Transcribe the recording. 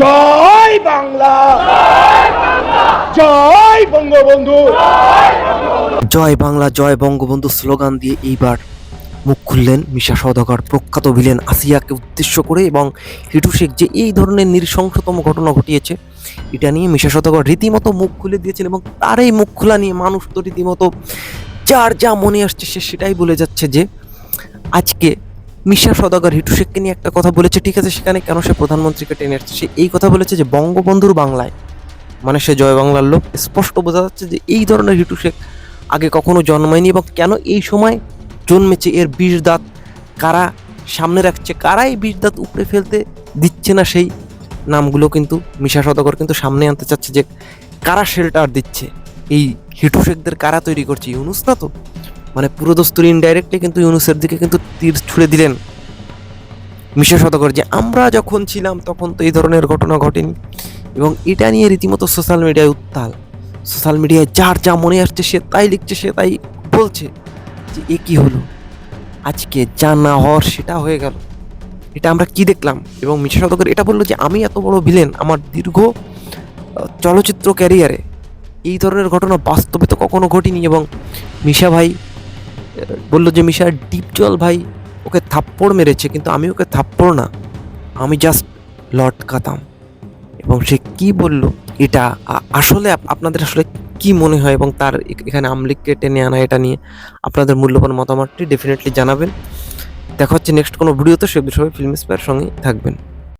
জয় বাংলা। জয় বঙ্গবন্ধু। জয় বাংলা, জয় বঙ্গবন্ধু স্লোগান দিয়ে এইবার মুখ খুললেন মিশা সওদাগর। প্রখ্যাত ভিলেন আসিয়াকে উদ্দেশ্য করে এবং হিটু শেখ যে এই ধরনের নৃশংসতম ঘটনা ঘটিয়েছে, এটা নিয়ে মিশা সওদাগর রীতিমতো মুখ খুলে দিয়েছেন এবং তার এই মুখ খোলা নিয়ে মানুষ তো রীতিমতো যার যা মনে আসছে সে সেটাই বলে যাচ্ছে যে, আজকে মিশা সদাগর হিটু শেখকে নিয়ে একটা কথা বলেছে, ঠিক আছে, সেখানে কেন সে প্রধানমন্ত্রীকে টেনে আসছে সে এই কথা বলেছে যে বঙ্গবন্ধুর বাংলায় মানে সে জয় বাংলার লোক, স্পষ্ট বোঝা যাচ্ছে যে এই ধরনের হিটু শেখ আগে কখনো জন্মায়নি এবং কেন এই সময় জন্মেছে, এর বিষ দাঁত কারা সামনে রাখছে কারা এই বিষ দাঁত উপরে ফেলতে দিচ্ছে না সেই নামগুলো কিন্তু মিশা সদাগর কিন্তু সামনে আনতে চাচ্ছে যে কারা শেল্টার দিচ্ছে? এই হিটু শেখদের কারা তৈরি করছে? ইউনুস না তো? মানে পুরো দস্তুর ইনডাইরেক্টলি কিন্তু ইউনুসের দিকে কিন্তু তীর ছুড়ে দিলেন মিশা সদাগর যে আমরা যখন ছিলাম তখন তো এই ধরনের ঘটনা ঘটেনি। এবং এটা নিয়ে রীতিমতো সোশ্যাল মিডিয়ায় উত্তাল। সোশ্যাল মিডিয়ায় যার যা মনে আসছে সে তাই লিখছে, সে তাই বলছে যে এ কী হলো? আজকে যা না হওয়ার সেটা হয়ে গেল। এটা আমরা কি দেখলাম? এবং মিশা সদকের এটা বলল যে আমি এত বড় ভিলেন আমার দীর্ঘ চলচ্চিত্র ক্যারিয়ারে এই ধরনের ঘটনা বাস্তবে তো কখনো ঘটিনি। এবং মিশা ভাই বলল যে, মিশা, ডিপ জল ভাই, ওকে থাপ্পড় মেরেছে, কিন্তু আমি ওকে থাপ্পড় না। আমি জাস্ট লটকাতাম। এবং সে কি বলল? এটা আসলে আপনাদের আসলে কি মনে হয় এবং তার এখানে আমলিগকে টেনে আনা এটা নিয়ে আপনাদের মূল্যবান মতামতটি ডেফিনেটলি জানাবেন। দেখা হচ্ছে নেক্সট কোনো ভিডিওতে সে বিষয়ে ফিল্ম স্পেয়ার সঙ্গে থাকবেন।